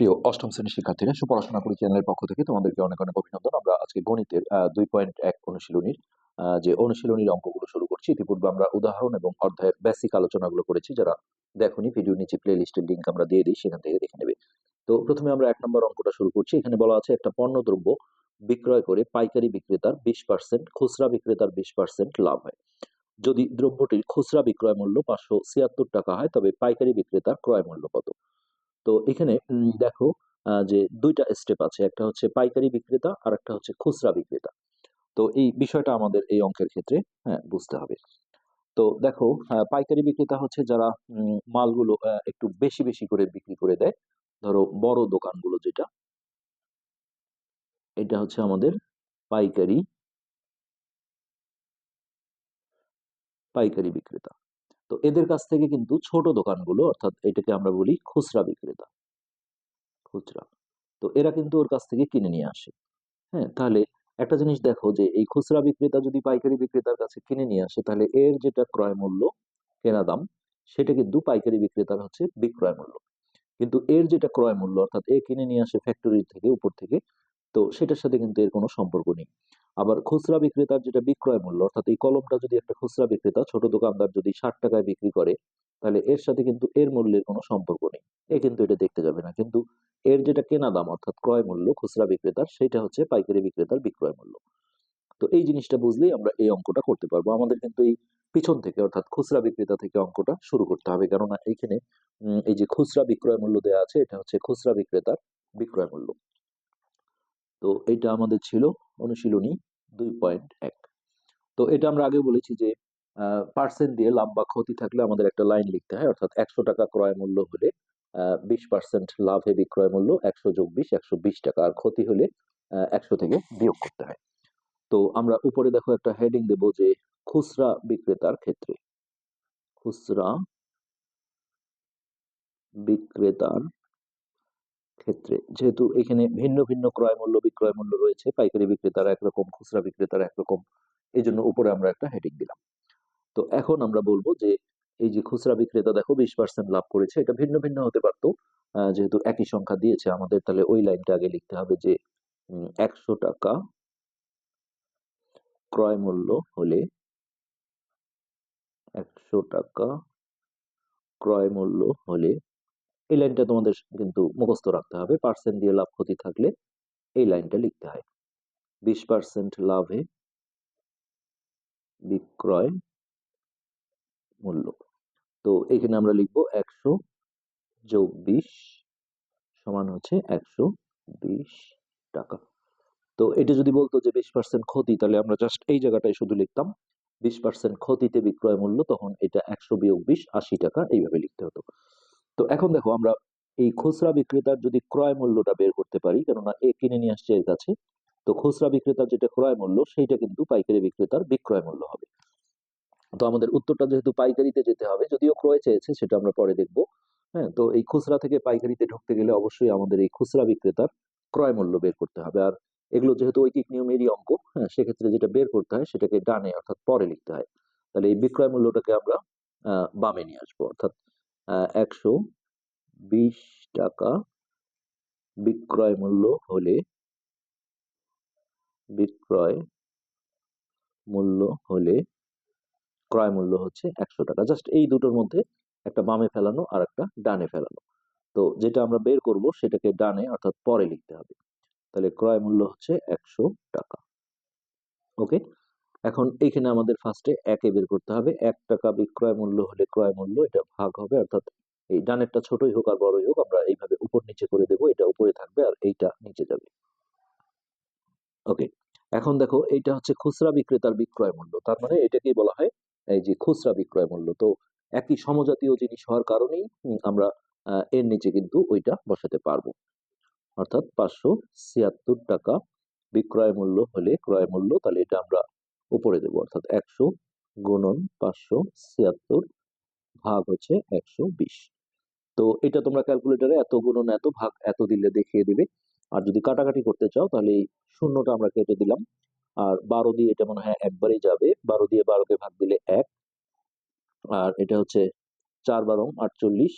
প্রিয় অষ্টম শ্রেণির শিক্ষার্থীরা, সুপড়াশোনা করি চ্যানেলের পক্ষ থেকে তোমাদেরকে অনেক অনেক অভিনন্দন। আমরা আজকে গণিতের দুই পয়েন্ট এক অনুশীলনীর যে অনুশীলনীর অঙ্কগুলো শুরু করছি, ইতিপূর্বে আমরা উদাহরণ এবং অধ্যায়ের বেসিক আলোচনাগুলো করেছি। যারা দেখুনি ভিডিও নিচে প্লে লিস্টের লিঙ্ক আমরা দিয়ে দিই, সেখান থেকে দেখে নেবে। তো প্রথমে আমরা এক নম্বর অঙ্কটা শুরু করছি। এখানে বলা আছে, একটা পণ্যদ্রব্য বিক্রয় করে পাইকারি বিক্রেতার বিশ পার্সেন্ট খুচরা বিক্রেতার বিশ পার্সেন্ট লাভ হয়। যদি দ্রব্যটির খুচরা বিক্রয় মূল্য পাঁচশো ছিয়াত্তর টাকা হয়, তবে পাইকারি বিক্রেতার ক্রয় মূল্য কত? তো এখানে দেখো যে দুইটা স্টেপ আছে। একটা হচ্ছে পাইকারি বিক্রেতা আর একটা হচ্ছে খুচরা বিক্রেতা। তো এই বিষয়টা আমাদের এই অঙ্কের ক্ষেত্রে হ্যাঁ বুঝতে হবে। তো দেখো পাইকারি বিক্রেতা হচ্ছে যারা মালগুলো একটু বেশি বেশি করে বিক্রি করে দেয়। ধরো, বড় দোকানগুলো যেটা, এটা হচ্ছে আমাদের পাইকারি পাইকারি বিক্রেতা। তো এদের কাছ থেকে কিন্তু ছোট দোকানগুলো, অর্থাৎ এটাকে আমরা বলি খুচরা বিক্রেতা। খুচরা। তো এরা কিন্তু ওর কাছ থেকে কিনে নিয়ে আসে। হ্যাঁ তাহলে একটা জিনিস দেখো যে এই খুচরা বিক্রেতা যদি পাইকারি বিক্রেতার কাছে কিনে নিয়ে আসে, তাহলে এর যেটা ক্রয় মূল্য, কেনা দাম, সেটা কিন্তু পাইকারি বিক্রেতার হচ্ছে বিক্রয় মূল্য। কিন্তু এর যেটা ক্রয় মূল্য, অর্থাৎ এ কিনে নিয়ে আসে ফ্যাক্টরি থেকে, উপর থেকে, তো সেটার সাথে কিন্তু এর কোনো সম্পর্ক নেই। আবার খুচরা বিক্রেতার যেটা বিক্রয় মূল্য অর্থাৎ এই কলমটা যদি একটা খুচরা বিক্রেতা ছোট দোকানদার যদি ষাট টাকায় বিক্রি করে তাহলে এর সাথে কিন্তু এর মূল্যের কোনো সম্পর্ক নেই। এ কিন্তু এটা দেখতে যাবে না। কিন্তু এর যেটা কেনা দাম অর্থাৎ ক্রয় মূল্য খুচরা বিক্রেতার সেটা হচ্ছে পাইকারি বিক্রেতার বিক্রয় মূল্য। তো এই জিনিসটা বুঝলেই আমরা এই অঙ্কটা করতে পারব। আমাদের কিন্তু এই পিছন থেকে অর্থাৎ খুচরা বিক্রেতা থেকে অঙ্কটা শুরু করতে হবে। কেননা এইখানে উম, এই যে খুচরা বিক্রয় মূল্য দেওয়া আছে এটা হচ্ছে খুচরা বিক্রেতার বিক্রয় মূল্য। তো এটা আমাদের ছিল অনুশীলনী দুই পয়েন্ট এক। তো এটা আমরা আগে বলেছি যে পার্সেন্ট দিয়ে লাভ বা ক্ষতি থাকলে আমাদের একটা লাইন লিখতে হয়, অর্থাৎ একশো টাকা ক্রয় মূল্য হলে বিশ পার্সেন্ট লাভে বিক্রয় মূল্য একশো যোগ বিশ, একশো বিশ টাকা। আর ক্ষতি হলে একশো থেকে বিয়োগ করতে হয়। তো আমরা উপরে দেখো একটা হেডিং দেব যে, খুচরা বিক্রেতার ক্ষেত্রে। খুচরা বিক্রেতার ক্ষেত্রে। যেহেতু এখানে ভিন্ন ভিন্ন ক্রয় মূল্য, বিক্রয় মূল্য রয়েছে, পাইকারি বিক্রেতার একরকম, খুচরা বিক্রেতার একরকম এই জন্য উপরে আমরা একটা হেডিং দিলাম। তো এখন আমরা বলব যে, এই যে খুচরা বিক্রেতা, দেখো বিশ পার্সেন্ট লাভ করেছে, এটা ভিন্ন ভিন্ন হতে পারতো। যেহেতু একই সংখ্যা দিয়েছে আমাদের, তাহলে ওই লাইনটা আগে লিখতে হবে যে একশো টাকা ক্রয় মূল্য হলে একশো টাকা ক্রয় মূল্য হলে এই লাইনটা তোমাদের কিন্তু মুখস্থ রাখতে হবে। পার্সেন্ট দিয়ে লাভ ক্ষতি থাকলে এই লাইনটা লিখতে হয়। বিশ পার্সেন্ট লাভে বিক্রয় মূল্য। তো এখানে আমরা লিখব একশো যোগ বিশ সমান হচ্ছে একশো বিশ টাকা। তো এটা যদি বলতো যে বিশ পার্সেন্ট ক্ষতি, তাহলে আমরা জাস্ট এই জায়গাটায় শুধু লিখতাম। বিশ পার্সেন্ট ক্ষতিতে বিক্রয় মূল্য, তখন এটা একশো বিয়োগ বিশ আশি টাকা এইভাবে লিখতে হতো। তো এখন দেখো, আমরা এই খুচরা বিক্রেতার যদি ক্রয় মূল্যটা বের করতে পারি, কেননা এ কিনে নিয়ে আসছে এর কাছে, তো খুচরা বিক্রেতার যেটা ক্রয় মূল্য, সেইটা কিন্তু পাইকারি বিক্রেতার বিক্রয় মূল্য হবে। তো আমাদের উত্তরটা যেহেতু পাইকারিতে যেতে হবে, যদিও ক্রয় চেয়েছে, সেটা আমরা পরে দেখব। হ্যাঁ তো এই খুচরা থেকে পাইকারিতে ঢুকতে গেলে অবশ্যই আমাদের এই খুচরা বিক্রেতার ক্রয় মূল্য বের করতে হবে। আর এগুলো যেহেতু ঐকিক নিয়মেরই অঙ্ক হ্যাঁ সেক্ষেত্রে যেটা বের করতে হয়, সেটাকে ডানে অর্থাৎ পরে লিখতে হয়। তাহলে এই বিক্রয় মূল্যটাকে আমরা বামে নিয়ে আসব। অর্থাৎ একশো বিশ টাকা বিক্রয় মূল্য হলে বিক্রয় মূল্য হলে ক্রয় মূল্য হচ্ছে একশো টাকা। জাস্ট এই দুটোর মধ্যে একটা বামে ফেলানো আর একটা ডানে ফেলানো। তো যেটা আমরা বের করব সেটাকে ডানে অর্থাৎ পরে লিখতে হবে। তাহলে ক্রয় মূল্য হচ্ছে একশো টাকা। ওকে এখন এইখানে আমাদের ফার্স্টে একে বের করতে হবে। এক টাকা বিক্রয় মূল্য হলে ক্রয় মূল্য, এটা ভাগ হবে, অর্থাৎ এই ডানেরটা ছোটই হোক আর বড়ই হোক, আমরা এইভাবে উপর নিচে করে দেবো, এটা উপরে থাকবে আর এইটা নিচে যাবে। ওকে এখন দেখো এইটা হচ্ছে খুচরা বিক্রেতার বিক্রয় মূল্য। তার মানে এটাকেই বলা হয় এই যে খুচরা বিক্রয় মূল্য। তো একই সমজাতীয় জিনিস হওয়ার কারণেই আমরা এর নিচে কিন্তু ওইটা বসাতে পারব। অর্থাৎ পাঁচশো ছিয়াত্তর টাকা বিক্রয় মূল্য হলে ক্রয় মূল্য, তাহলে এটা আমরা উপরে দেবো, অর্থাৎ একশো গুণন পাঁচশো ছিয়াত্তর ভাগ হচ্ছে একশো বিশ। তো এটা তোমরা ক্যালকুলেটরে এত গুণন, এত ভাগ, এত দিলে দেখিয়ে দিবে। আর যদি কাটাকাটি করতে চাও, তাহলে এই শূন্যটা আমরা কেটে দিলাম। আর বারো দিয়ে এটা মনে হয় একবারেই যাবে। বারো দিয়ে বারোকে ভাগ দিলে এক। আর এটা হচ্ছে চার বারো, আটচল্লিশ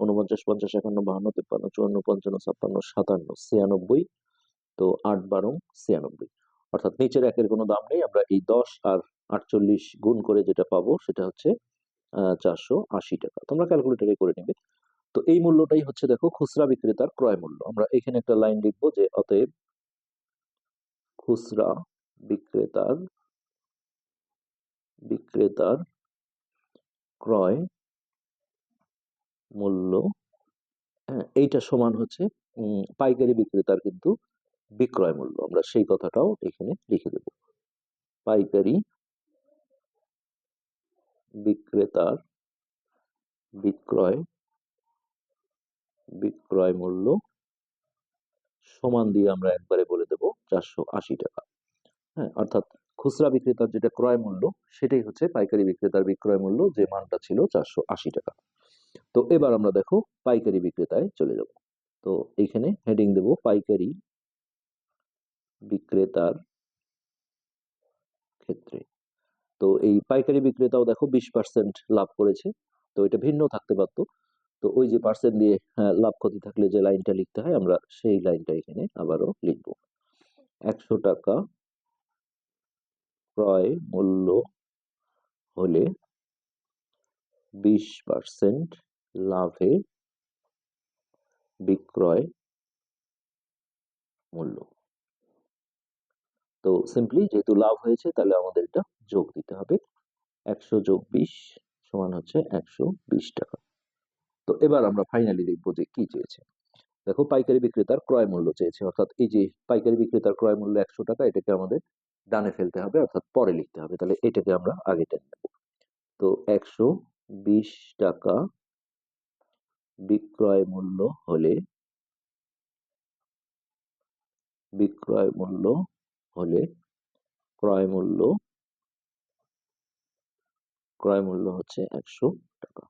উনপঞ্চাশ পঞ্চাশ, একান্ন, বাহান্ন, তেপ্পান্ন, চুয়ান্ন, পঞ্চান্ন, ছাপ্পান্ন, সাতান্ন, ছিয়ানব্বই। তো আট বারো, ছিয়ানব্বই। অর্থাৎ নিচের একের কোনো দাম নেই, আমরা এই দশ আর আটচল্লিশ গুণ করে যেটা পাবো সেটা হচ্ছে চারশো আশি টাকা। তোমরা ক্যালকুলেটারে করে নেবে। তো এই মূল্যটাই হচ্ছে দেখো খুচরা বিক্রেতার ক্রয় মূল্য। আমরা এখানে একটা লাইন লিখব যে অতএব খুচরা বিক্রেতার বিক্রেতার ক্রয় মূল্য হ্যাঁ এইটা সমান হচ্ছে পাইকারি বিক্রেতার কিন্তু বিক্রয় মূল্য। আমরা সেই কথাটাও এখানে লিখে দেব। পাইকারি বিক্রেতার বিক্রয় বিক্রয় মূল্য সমান দিয়ে আমরা একবারে বলে দেব চারশো আশি টাকা। হ্যাঁ অর্থাৎ খুচরা বিক্রেতার যেটা ক্রয় মূল্য, সেটাই হচ্ছে পাইকারি বিক্রেতার বিক্রয় মূল্য যে মানটা ছিল চারশো আশি টাকা। তো এবার আমরা দেখো পাইকারি বিক্রেতায় চলে যাব। তো এইখানে হেডিং দেব পাইকারি বিক্রেতার ক্ষেত্রে। তো এই পাইকারি বিক্রেতাও দেখো বিশ পার্সেন্ট লাভ করেছে তো এটা ভিন্ন থাকতে পারতো। তো ওই যে পার্সেন্ট দিয়ে হ্যাঁ, লাভ ক্ষতি থাকলে যে লাইনটা লিখতে হয় আমরা সেই লাইনটা এখানে আবারও লিখব। একশো টাকা ক্রয় মূল্য হলে বিশ পার্সেন্ট লাভে বিক্রয় মূল্য। তো সিম্পলি যেহেতু লাভ হয়েছে, তাহলে আমাদের এটা যোগ দিতে হবে। একশো যোগ বিশ সমান হচ্ছে একশো বিশ টাকা। তো এবার আমরা ফাইনালি দেখব যে কি চেয়েছে। দেখো, পাইকারি বিক্রেতার ক্রয় মূল্য চেয়েছে। অর্থাৎ এই যে পাইকারি বিক্রেতার ক্রয় মূল্য একশো টাকা, এটাকে আমাদের ডানে ফেলতে হবে, অর্থাৎ পরে লিখতে হবে। তাহলে এটাকে আমরা আগে টেনে নেব। তো একশো বিশ টাকা বিক্রয় মূল্য হলে, বিক্রয় মূল্য হলে ক্রয় মূল্য ক্রয় মূল্য হচ্ছে একশো টাকা।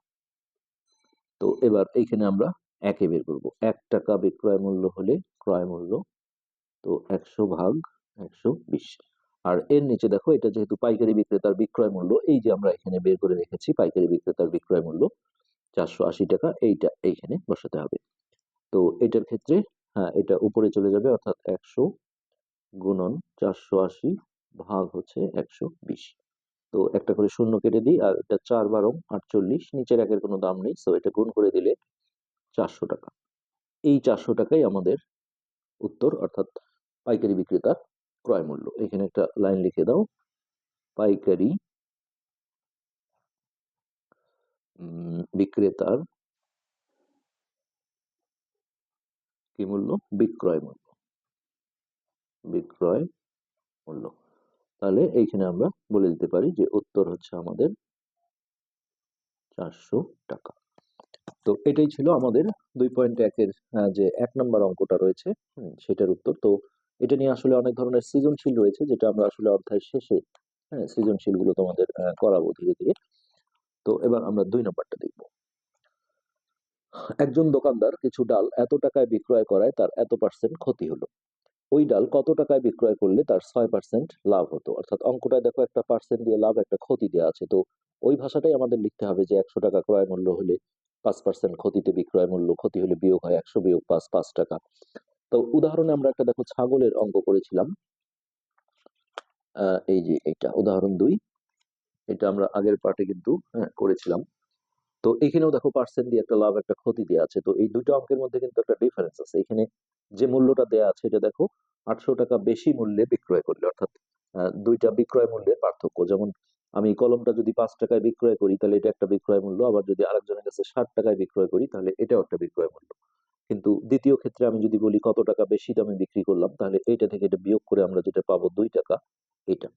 তো এবার এইখানে আমরা একে বের করব। এক টাকা বিক্রয় মূল্য হলে ক্রয় মূল্য তো একশো ভাগ একশো বিশ। আর এর নিচে দেখো, এটা যেহেতু পাইকারি বিক্রেতার বিক্রয় মূল্য, এই যে আমরা এখানে বের করে রেখেছি পাইকারি বিক্রেতার বিক্রয় মূল্য, চারশো আশি টাকা, এইটা এইখানে বসাতে হবে। তো এটার ক্ষেত্রে হ্যাঁ এটা উপরে চলে যাবে, অর্থাৎ একশো গুণন চারশো আশি ভাগ হচ্ছে একশো বিশ। তো একটা করে শূন্য কেটে দিই আর এটা চার বারো আটচল্লিশ, নিচের একের কোনো দাম নেই সো এটা গুণ করে দিলে চারশো টাকা। এই চারশো টাকাই আমাদের উত্তর, অর্থাৎ পাইকারি বিক্রেতার ক্রয় মূল্য। এখানে একটা লাইন লিখে দাও। পাইকারি বিক্রেতার কি মূল্য? বিক্রয় মূল্য। বিক্রয় মূল্য। তাহলে এইখানে আমরা বলে দিতে পারি যে উত্তর হচ্ছে আমাদের চারশো টাকা। তো এটাই ছিল আমাদের দুই পয়েন্ট একের যে এক নম্বর অঙ্কটা রয়েছে সেটার উত্তর। তো এটা নিয়ে আসলে অনেক ধরনের সৃজনশীল রয়েছে, যেটা আমরা আসলে অধ্যায় শেষে হ্যাঁ সৃজনশীলগুলো তোমাদের করাবো ধীরে ধীরে। তো এবার আমরা দুই নম্বরটা দেখব। একজন দোকানদার কিছু ডাল এত টাকায় বিক্রয় করায় তার এত পার্সেন্ট ক্ষতি হলো। ওই ডাল কত টাকায় বিক্রয় করলে তার ছয় পার্সেন্ট লাভ হতো? অর্থাৎ অঙ্কটায় দেখো একটা পার্সেন্ট দিয়ে লাভ একটা ক্ষতি দেওয়া আছে। তো ওই ভাষাটাই আমাদের লিখতে হবে যে একশো টাকা ক্রয় মূল্য হলে পাঁচ পার্সেন্ট ক্ষতিতে বিক্রয় মূল্য ক্ষতি হলে বিয়োগ হয় একশো বিয়োগ পাঁচ পাঁচ টাকা। তো উদাহরণে আমরা একটা দেখো ছাগলের অঙ্ক করেছিলাম। এই যে এটা উদাহরণ দুই। এটা আমরা আগের পার্টে কিন্তু হ্যাঁ, করেছিলাম। তো এখানেও দেখো পার্সেন্ট দিয়ে একটা লাভ একটা ক্ষতি দেওয়া আছে। তো এই দুটো অঙ্কের মধ্যে কিন্তু একটা ডিফারেন্স আছে। এখানে যে মূল্যটা দেওয়া আছে এটা দেখো আটশো টাকা বেশি মূল্যে বিক্রয় করলে অর্থাৎ দুইটা বিক্রয় মূল্যের পার্থক্য। যেমন আমি কলমটা যদি পাঁচ টাকায় বিক্রয় করি তাহলে এটা একটা বিক্রয় মূল্য আবার যদি আরেকজনের কাছে ষাট টাকায় বিক্রয় করি তাহলে এটাও একটা বিক্রয় মূল্য। কিন্তু দ্বিতীয় ক্ষেত্রে আমি যদি বলি কত টাকা বেশি দামে বিক্রি করলাম তাহলে এটা থেকে এটা বিয়োগ করে আমরা যেটা পাবো দুই টাকা এটা।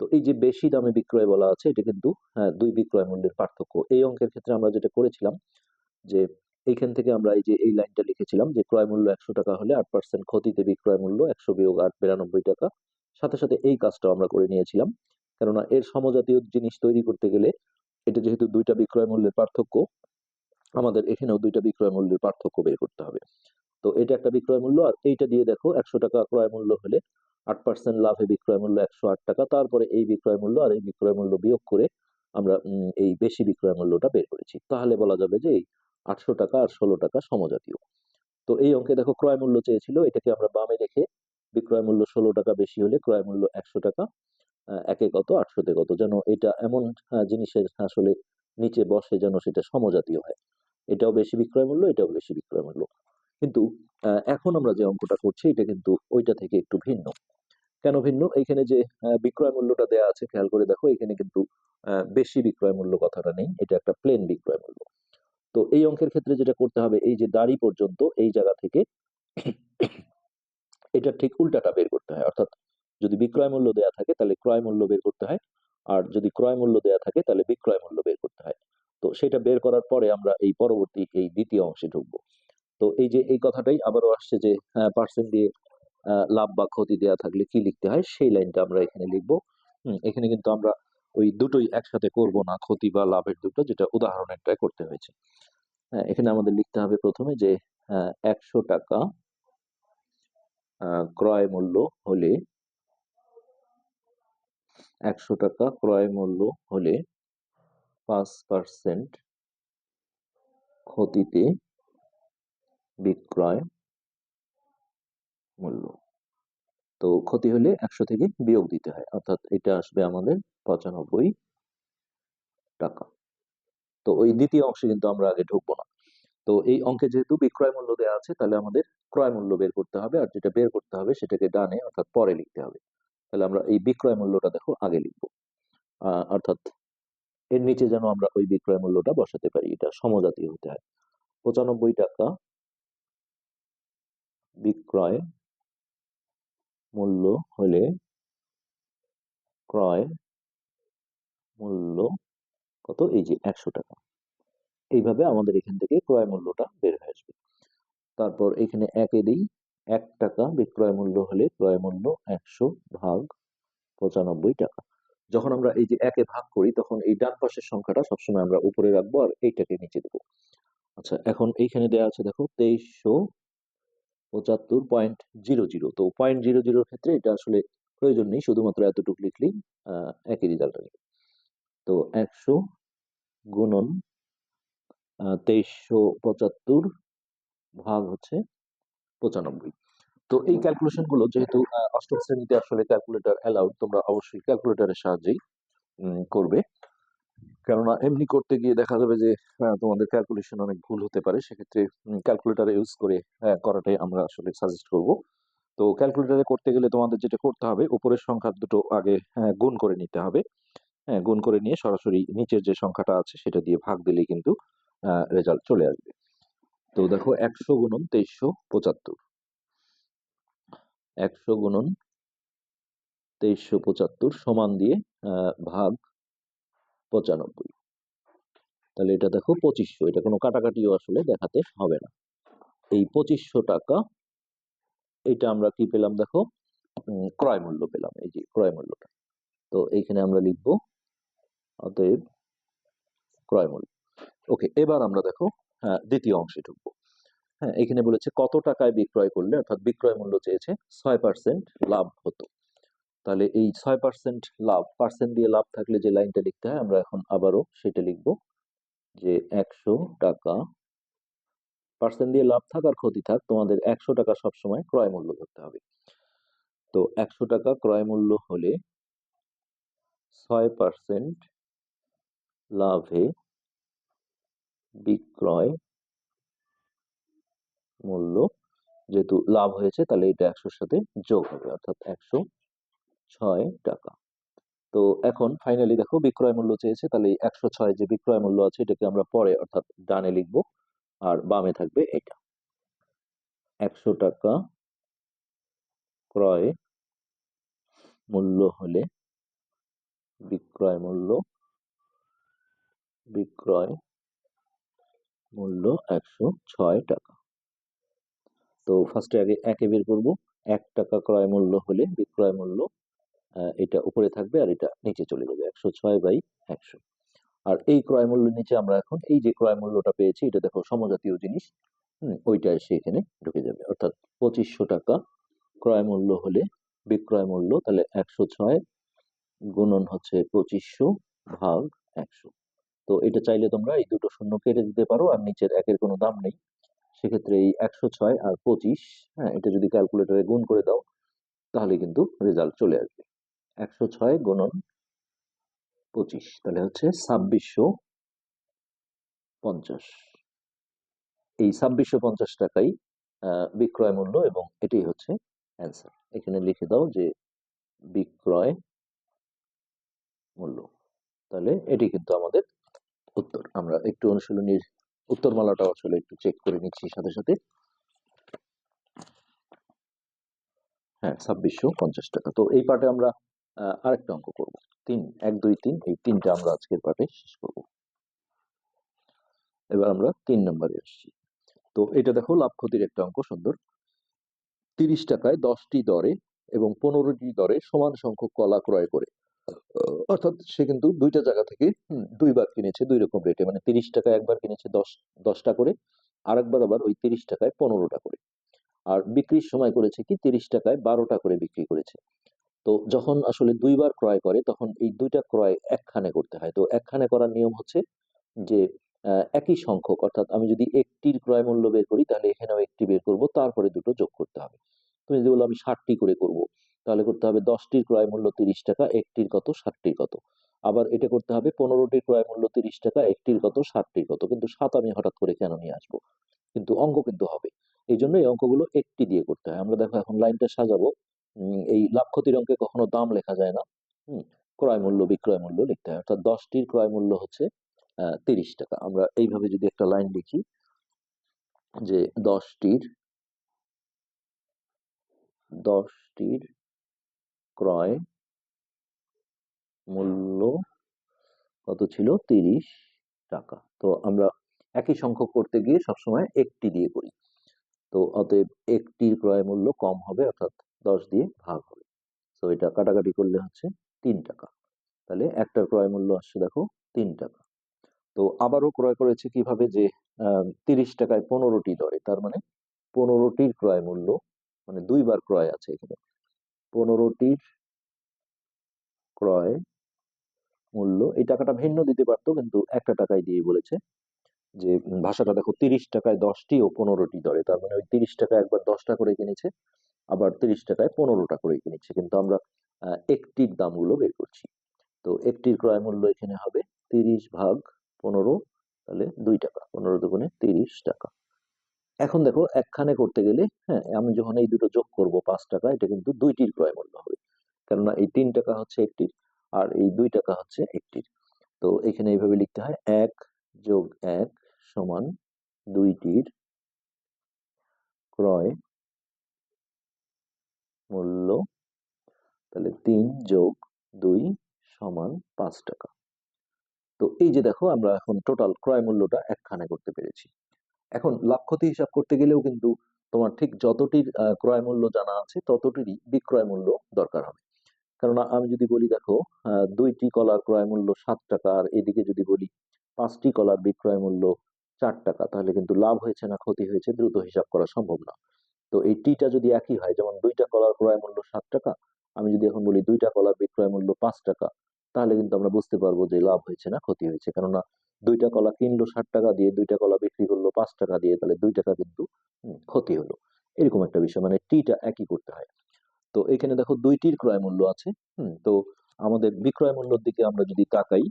তো এই যে বেশি দামে বিক্রয় বলা আছে এটা কিন্তু হ্যাঁ, দুই বিক্রয় মূল্যের পার্থক্য। এই অঙ্কের ক্ষেত্রে আমরা যেটা করেছিলাম যে এইখান থেকে আমরা এই যে, এই লাইনটা লিখেছিলাম যে, ক্রয় মূল্য একশো টাকা হলে আট পার্সেন্ট ক্ষতিতে বিক্রয় মূল্য একশো বিয়োগ আট বিরানব্বই টাকা। সাথে সাথে এই কাজটাও আমরা করে নিয়েছিলাম। কেননা এর সমজাতীয় জিনিস তৈরি করতে গেলে এটা যেহেতু দুইটা বিক্রয় মূল্যের পার্থক্য, আমাদের এখানেও দুইটা বিক্রয় মূল্যের পার্থক্য বের করতে হবে। তো এটা একটা বিক্রয় মূল্য আর এইটা দিয়ে দেখো একশো টাকা ক্রয় মূল্য হলে আট পার্সেন্ট লাভে বিক্রয় মূল্য একশো আট টাকা। তারপরে এই বিক্রয় মূল্য আর এই বিক্রয় মূল্য বিয়োগ করে আমরা এই বেশি বিক্রয় মূল্যটা বের করেছি। তাহলে বলা যাবে যে এই আটশো টাকা আর ষোলো টাকা সমজাতীয়। তো এই অঙ্কে দেখো ক্রয় মূল্য চেয়েছিল, এটাকে আমরা বামে রেখে বিক্রয় মূল্য ষোলো টাকা বেশি হলে ক্রয় মূল্য একশো টাকা একে কত, আটশোতে কত, যেন এটা এমন জিনিসের আসলে নিচে বসে যেন সেটা সমজাতীয় হয়। এটাও বেশি বিক্রয় মূল্য, এটাও বেশি বিক্রয় মূল্য। কিন্তু এখন আমরা যে অঙ্কটা করছি, এটা কিন্তু ওইটা থেকে একটু ভিন্ন। কেন ভিন্ন? এইখানে যে বিক্রয় মূল্যটা দেয়া আছে, খেয়াল করে দেখো, এখানে কিন্তু বেশি বিক্রয় মূল্য কথাটা নেই, এটা একটা প্লেন বিক্রয় মূল্য। তো এই অঙ্কের ক্ষেত্রে যেটা করতে হবে এই যে দাড়ি পর্যন্ত এই জায়গা থেকে এটা ঠিক উল্টাটা বের করতে হয়। অর্থাৎ যদি বিক্রয় মূল্য দেয়া থাকে তাহলে ক্রয় মূল্য বের করতে হয় আর যদি ক্রয় মূল্য দেয়া থাকে তাহলে বিক্রয় মূল্য বের করতে হয়। তো সেটা বের করার পরে আমরা এই পরবর্তী এই দ্বিতীয় অংশে ঢুকবো। তো এই যে এই কথাটাই আবারও আসছে যে পার্সেন্ট দিয়ে আহ, লাভ বা ক্ষতি দেয়া থাকলে কি লিখতে হয়? সেই লাইনটা আমরা এখানে লিখব। এখানে কিন্তু আমরা ওই দুটোই একসাথে করব না, ক্ষতি বা লাভের দুটো, যেটা উদাহরণেরটাই করতে হয়েছে। হ্যাঁ এখানে আমাদের লিখতে হবে প্রথমে যে একশো টাকা ক্রয় মূল্য হলে, একশো টাকা ক্রয় মূল্য হলে পাঁচ পার্সেন্ট ক্ষতিতে বিক্রয় মূল্য। তো ক্ষতি হলে একশো থেকে বিয়োগ দিতে হয়, অর্থাৎ এটা আসবে আমাদের পঁচানব্বই টাকা। তো ওই দ্বিতীয় অংশে কিন্তু আমরা আগে ঢুকবো না। তো এই অঙ্কে যেহেতু বিক্রয় মূল্য দেওয়া আছে, তাহলে আমাদের ক্রয় মূল্য বের করতে হবে আর যেটা বের করতে হবে সেটাকে ডানে অর্থাৎ পরে লিখতে হবে। তাহলে আমরা এই বিক্রয় মূল্যটা দেখো আগে লিখব। অর্থাৎ এর নিচে যেন আমরা ওই বিক্রয় মূল্যটা বসাতে পারি, এটা সমজাতীয় হতে হয়। পঁচানব্বই টাকা বিক্রয় মূল্য হলে ক্রয় মূল্য কত? এই যে একশো টাকা। এইভাবে আমাদের এখান থেকে ক্রয় মূল্যটা বের হয়ে আসবে। তারপর এখানে একে দিই, এক টাকা বিক্রয় মূল্য হলে ক্রয় মূল্য একশো ভাগ পঁচানব্বই টাকা। যখন আমরা এই যে একে ভাগ করি, তখন এই ডান পাশের সংখ্যাটা সবসময় আমরা উপরে রাখব আর এইটাকে নিচে দেবো। আচ্ছা এখন এইখানে দেওয়া আছে দেখো, তেইশশো পঁচাত্তর পয়েন্ট জিরো জিরো। তো পয়েন্ট জিরো জিরোর ক্ষেত্রে এটা আসলে প্রয়োজন নেই, শুধুমাত্র এতটুকু লিখলেই একই রেজাল্ট আসবে তো একশো গুণন তেইশশো পঁচাত্তর ভাগ হচ্ছে পঁচানব্বই। তো এই ক্যালকুলেশনগুলো যেহেতু অষ্টম শ্রেণীতে আসলে ক্যালকুলেটর অ্যালাউড তোমরা অবশ্যই ক্যালকুলেটরের সাহায্যেই করবে। কেননা এমনি করতে গিয়ে দেখা যাবে যে তোমাদের ক্যালকুলেশন অনেক ভুল হতে পারে। সেক্ষেত্রে ক্যালকুলেটর ইউজ করে আহ, করাটাই আমরা আসলে সাজেস্ট করব। তো ক্যালকুলেটরে করতে গেলে তোমাদের যেটা করতে হবে উপরের সংখ্যা দুটো আগে আহ, গুণ করে নিতে হবে। হ্যাঁ গুণ করে নিয়ে সরাসরি নিচের যে সংখ্যাটা আছে সেটা দিয়ে ভাগ দিলেই কিন্তু রেজাল্ট চলে আসবে। তো দেখো একশো গুণন তেইশশো পঁচাত্তর। একশো গুণন তেইশশো পঁচাত্তর সমান দিয়ে আহ, ভাগ পঁচানব্বই। তাহলে এটা দেখো পঁচিশশো এটা কোনো কাটাকাটিও আসলে দেখাতে হবে না। এই পঁচিশশো টাকা এটা আমরা কি পেলাম দেখো? ক্রয় মূল্য পেলাম এই যে ক্রয় মূল্যটা। তো এইখানে আমরা লিখব অতএব ক্রয় মূল্য। ওকে এবার আমরা দেখো হ্যাঁ, দ্বিতীয় অংশে ঢুকবো। হ্যাঁ এখানে বলেছে কত টাকায় বিক্রয় করলে অর্থাৎ বিক্রয় মূল্য চেয়েছে ছয় পার্সেন্ট লাভ হতো। তাহলে এই ছয় পার্সেন্ট লাভ পার্সেন্ট দিয়ে লাভ থাকলে যে লাইনটা লিখতে হয় আমরা এখন আবারও সেটা লিখব যে একশো টাকা পার্সেন্ট দিয়ে লাভ থাক আর ক্ষতি থাক তোমাদের একশো টাকা সবসময় ক্রয় মূল্য ধরতে হবে। তো একশো টাকা ক্রয় মূল্য হলে ছয় পার্সেন্ট লাভে বিক্রয় মূল্য যেহেতু লাভ হয়েছে, তাহলে এটা একশোর সাথে যোগ হবে, অর্থাৎ একশো ছয় টাকা। তো এখন ফাইনালি দেখো বিক্রয় মূল্য চেয়েছে, তাহলে একশো ছয় যে বিক্রয় মূল্য আছে, এটাকে আমরা পরে অর্থাৎ ডানে লিখব আর বামে থাকবে এটা। একশো টাকা ক্রয় মূল্য হলে বিক্রয় মূল্য বিক্রয় মূল্য একশো ছয় টাকা। তো ফার্স্টে আগে একে বের করব। এক টাকা ক্রয় মূল্য হলে বিক্রয় মূল্য এটা উপরে থাকবে আর এটা নিচে চলে যাবে, একশো ছয় বাই একশো। আর এই ক্রয় মূল্যের নিচে আমরা এখন এই যে ক্রয় মূল্যটা পেয়েছি, এটা দেখো সমজাতীয় জিনিস, হুম ওইটা এসে এখানে ঢুকে যাবে। অর্থাৎ পঁচিশশো টাকা ক্রয় মূল্য হলে বিক্রয় মূল্য, তাহলে একশো ছয় গুণন হচ্ছে পঁচিশশো ভাগ একশো। তো এটা চাইলে তোমরা এই দুটো শূন্য কেটে দিতে পারো আর নিচের একের কোনো দাম নেই। সেক্ষেত্রে এই একশো ছয় আর পঁচিশ হ্যাঁ এটা যদি ক্যালকুলেটরে গুণ করে দাও, তাহলে কিন্তু রেজাল্ট চলে আসবে। একশো ছয় গুণন পঁচিশ, তাহলে হচ্ছে ছাব্বিশশো পঞ্চাশ। এই ছাব্বিশশো পঞ্চাশ টাকাই বিক্রয় মূল্য এবং এটাই হচ্ছে অ্যান্সার এখানে লিখে দাও যে বিক্রয় মূল্য। তাহলে এটি কিন্তু আমাদের উত্তর। আমরা একটু অনুশীলনীর উত্তরমালাটা আসলে একটু চেক করে নিচ্ছি সাথে সাথে। হ্যাঁ ছাব্বিশশো পঞ্চাশ টাকা। তো এই পার্টে আমরা আরেকটা অঙ্ক করব। তিন, এক, দুই, তিন, এই তিনটা আমরা আজকের পার্টে শেষ করব। এবার আমরা তিন নম্বরে আসছি। তো এটা দেখো লাভ ক্ষতির একটা অঙ্ক, সুন্দর। তিরিশ টাকায় দশটি দরে এবং পনেরোটি দরে সমান সংখ্যক কলা ক্রয় করে। অর্থাৎ সে কিন্তু দুইটা জায়গা থেকে দুইবার কিনেছে দুই রকম রেটে মানে তিরিশ টাকায় একবার কিনেছে দশ, দশটা করে আর একবার আবার ওই তিরিশ টাকায় পনেরোটা করে। আর বিক্রির সময় করেছে কি, তিরিশ টাকায় বারোটা করে বিক্রি করেছে। তো যখন আসলে দুইবার ক্রয় করে, তখন এই দুইটা ক্রয় একখানে করতে হয়। তো একখানে করার নিয়ম হচ্ছে যে একই সংখ্যক, অর্থাৎ আমি যদি একটির ক্রয় মূল্য বের করি, তাহলে এখানেও একটি বের করব, তারপরে দুটো যোগ করতে হবে। তুমি যদি বলো আমি ষাটটি করে করব। তাহলে করতে হবে দশটির ক্রয় মূল্য তিরিশ টাকা, একটির কত, ষাটটির কত। আবার এটা করতে হবে পনেরোটির ক্রয় মূল্য তিরিশ টাকা, একটির কত, ষাটটির কত। কিন্তু সাত আমি হঠাৎ করে কেন নিয়ে আসব? কিন্তু অঙ্ক কিন্তু হবে। এই জন্য এই অঙ্কগুলো একটি দিয়ে করতে হয়। আমরা দেখো এখন লাইনটা সাজাবো। এই লাভ ক্ষতির অঙ্কে কখনো দাম লেখা যায় না। হুম, ক্রয় মূল্য, বিক্রয় মূল্য লিখতে হয়। অর্থাৎ দশটির ক্রয় মূল্য হচ্ছে তিরিশ টাকা। আমরা এইভাবে যদি একটা লাইন লিখি, যে দশটির দশটির ক্রয় মূল্য কত ছিল? তিরিশ টাকা। তো আমরা একই সংখ্যক করতে গিয়ে সবসময় একটি দিয়ে করি। তো অতএব একটির ক্রয় মূল্য কম হবে, অর্থাৎ দশ দিয়ে ভাগ হবে। তো এটা কাটাকাটি করলে হচ্ছে তিন টাকা। তাহলে একটার ক্রয় মূল্য আসছে দেখো তিন টাকা। তো আবারও ক্রয় করেছে কীভাবে? যে তিরিশ টাকায় পনেরোটি দরে তার মানে পনেরোটির ক্রয় মূল্য মানে দুইবার ক্রয় আছে এখানে। পনেরোটির ক্রয় মূল্য, এই টাকাটা ভিন্ন দিতে পারতো, কিন্তু একটা টাকায় দিয়ে বলেছে যে ভাষাটা দেখো তিরিশ টাকায় দশটি ও পনেরোটি দরে তার মানে ওই তিরিশ টাকা একবার দশটা করে কিনেছে, আবার তিরিশ টাকায় পনেরোটা করে কিনেছে, কিন্তু আমরা একটির দামগুলো বের করছি। তো একটির ক্রয় মূল্য এখানে হবে তিরিশ ভাগ পনেরো, তাহলে দুই টাকা, পনেরো দুগুণে তিরিশ টাকা। এখন দেখো একখানে করতে গেলে হ্যাঁ আমি যখন এই দুটো যোগ করব পাঁচ টাকা, এটা কিন্তু দুইটির ক্রয় মূল্য হবে। কেননা এই তিন টাকা হচ্ছে একটির আর এই দুই টাকা হচ্ছে একটির। তো এখানে এইভাবে লিখতে হয়, এক যোগ এক সমান দুইটির ক্রয় মূল্য, তাহলে তিন যোগ দুই সমান পাঁচ টাকা। তো এই যে দেখো, আমরা এখন টোটাল ক্রয় মূল্যটা একখানে করতে পেরেছি। এখন লাভ ক্ষতি হিসাব করতে গেলেও কিন্তু তোমার ঠিক যতটির ক্রয় মূল্য জানা আছে, ততটিরই বিক্রয় মূল্য দরকার হবে। কেননা আমি যদি বলি দেখো দুইটি কলার ক্রয় মূল্য সাত টাকা, আর এদিকে যদি বলি পাঁচটি কলার বিক্রয় মূল্য চার টাকা, তাহলে কিন্তু লাভ হয়েছে না, ক্ষতি হয়েছে, দ্রুত হিসাব করা সম্ভব না। তো এই টিটা যদি একই হয়, যেমন দুইটা কলার ক্রয় মূল্য সাত টাকা, আমি যদি এখন বলি দুইটা কলার বিক্রয় মূল্য পাঁচ টাকা তাহলে কিন্তু আমরা বুঝতে পারব যে লাভ হয়েছে না ক্ষতি হয়েছে। কেননা দুইটা কলা কিনলো ষাট টাকা দিয়ে, দুইটা কলা বিক্রি করল পাঁচ টাকা দিয়ে, তাহলে দুই টাকা কিন্তু ক্ষতি হলো। এরকম একটা বিষয় মানে টিটা একই করতে হয়। তো এখানে দেখো দুইটির ক্রয় মূল্য আছে, হুম, তো আমাদের বিক্রয় মূল্যের দিকে আমরা যদি তাকাই,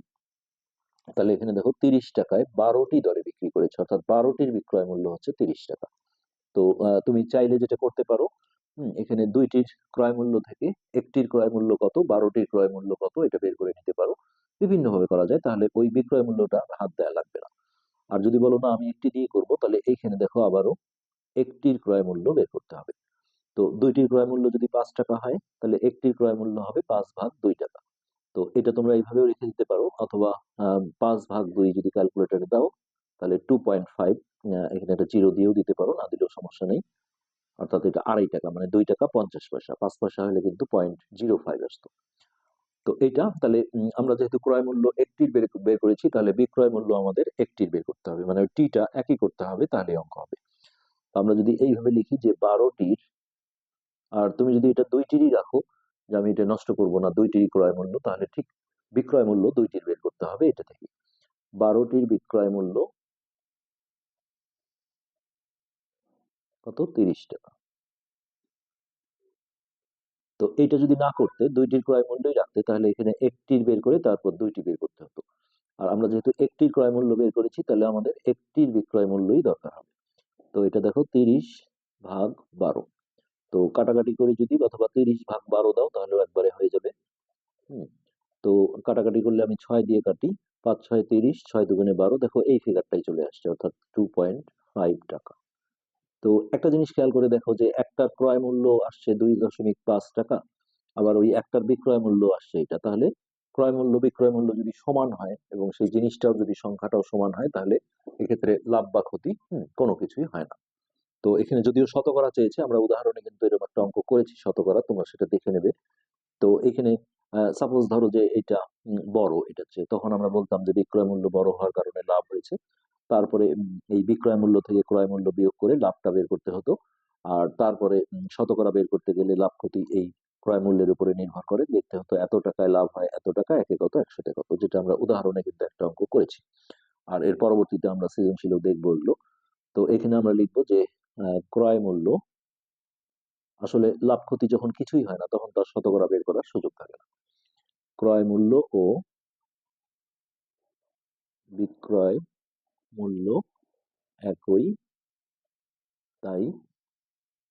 তাহলে এখানে দেখো তিরিশ টাকায় বারোটি দরে বিক্রি করেছে, অর্থাৎ বারোটির বিক্রয় মূল্য হচ্ছে তিরিশ টাকা। তো তুমি চাইলে যেটা করতে পারো এখানে দুইটির ক্রয় মূল্য থেকে। একটির ক্রয় মূল্য কত? বারোটির ক্রয় মূল্য কত? এটা বের করে নিতে পারো। বিভিন্ন ভাবে করা যায়। তাহলে ওই বিক্রয় মূল্যটা হাত দেওয়া লাগবে না। আর যদি বলো, না, আমি একটি দিয়ে করব, তাহলে এইখানে দেখো আবারও একটির ক্রয় মূল্য বের করতে হবে। তো দুইটির ক্রয় মূল্য যদি পাঁচ টাকা হয়, তাহলে একটির ক্রয় মূল্য হবে পাঁচ ভাগ দুই টাকা। তো এটা তোমরা এইভাবেও রেখে দিতে পারো। অথবা পাঁচ ভাগ দুই যদি ক্যালকুলেটরে দাও, তাহলে টু পয়েন্ট ফাইভ এখানে একটা জিরো দিয়েও দিতে পারো। না দিলেও সমস্যা নেই। অর্থাৎ এটা আড়াই টাকা মানে দুই টাকা পঞ্চাশ পয়সা, পাঁচ পয়সা হলে কিন্তু পয়েন্ট জিরো ফাইভ আসতো। তো এটা তাহলে আমরা যেহেতু ক্রয় মূল্য একটির বের বের করেছি, তাহলে বিক্রয় মূল্য আমাদের একটির বের করতে হবে মানে টিটা একই করতে হবে, তাহলে অঙ্ক হবে। আমরা যদি এইভাবে লিখি যে বারোটির আর তুমি যদি এটা দুইটিরই রাখো, যে আমি এটা নষ্ট করব না দুইটিরই ক্রয় মূল্য, তাহলে ঠিক বিক্রয় মূল্য দুইটির বের করতে হবে এটা থেকে। বারোটির বিক্রয় মূল্য কত? তিরিশ টাকা। তো এইটা যদি না করতে দুইটির ক্রয় মূল্যই রাখতে তাহলে এখানে একটির বের করে তারপর দুইটি বের করতে হতো। আর আমরা যেহেতু একটির ক্রয় মূল্য বের করেছি তাহলে আমাদের একটির বিক্রয় মূল্যই দরকার হবে। তো এটা দেখো তিরিশ ভাগ বারো। তো কাটাকাটি করে যদি অথবা তিরিশ ভাগ বারো দাও তাহলেও একবারে হয়ে যাবে। হুম। তো কাটাকাটি করলে আমি ছয় দিয়ে কাটি পাঁচ ছয় তিরিশ ছয় দুগুণে বারো দেখো এই ফিগারটাই চলে আসছে অর্থাৎ টু পয়েন্ট ফাইভ টাকা। তো একটা জিনিস খেয়াল করে দেখো যে একটার ক্রয় মূল্য আসছে দুই দশমিক পাঁচ টাকা, আবার ওই একটার বিক্রয় মূল্য আসছে এটা। তাহলে ক্রয় মূল্য, বিক্রয় মূল্য যদি সমান হয় এবং সেই জিনিসটাও যদি সংখ্যাটাও সমান হয়, তাহলে এক্ষেত্রে লাভ বা ক্ষতি কোনো কিছুই হয় না। তো এখানে যদিও শতকরা চেয়েছে, আমরা উদাহরণে কিন্তু এরকম একটা অঙ্ক করেছি শতকরা, তোমরা সেটা দেখে নেবে। তো এখানে সাপোজ ধরো যে এটা বড় এটা তখন আমরা বলতাম যে বিক্রয় মূল্য বড় হওয়ার কারণে লাভ হয়েছে। তারপরে এই বিক্রয় মূল্য থেকে ক্রয় মূল্য বিয়োগ করে লাভটা বের করতে হতো। আর তারপরে শতকরা বের করতে গেলে লাভ ক্ষতি এই ক্রয় মূল্যের উপরে নির্ভর করে। দেখতে হতো এত টাকায় লাভ হয়, এত টাকা, একে কত একশোতে কত, যেটা আমরা উদাহরণে কিন্তু একটা অঙ্ক করেছি। আর এর পরবর্তীতে আমরা সৃজনশীলও দেখব এগুলো। তো এখানে আমরা লিখব যে ক্রয় মূল্য, আসলে লাভ ক্ষতি যখন কিছুই হয় না, তখন তার শতকরা বের করার সুযোগ থাকে না। ক্রয় মূল্য ও বিক্রয় মূল্য একই, তাই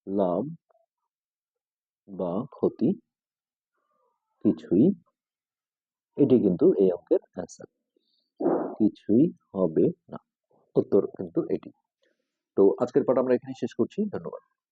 লাভ বা ক্ষতি কিছুই, এটি কিন্তু এই অঙ্কের অ্যান্সার কিছুই হবে না, উত্তর কিন্তু এটি। তো আজকের পাঠ আমরা এখানে শেষ করছি, ধন্যবাদ।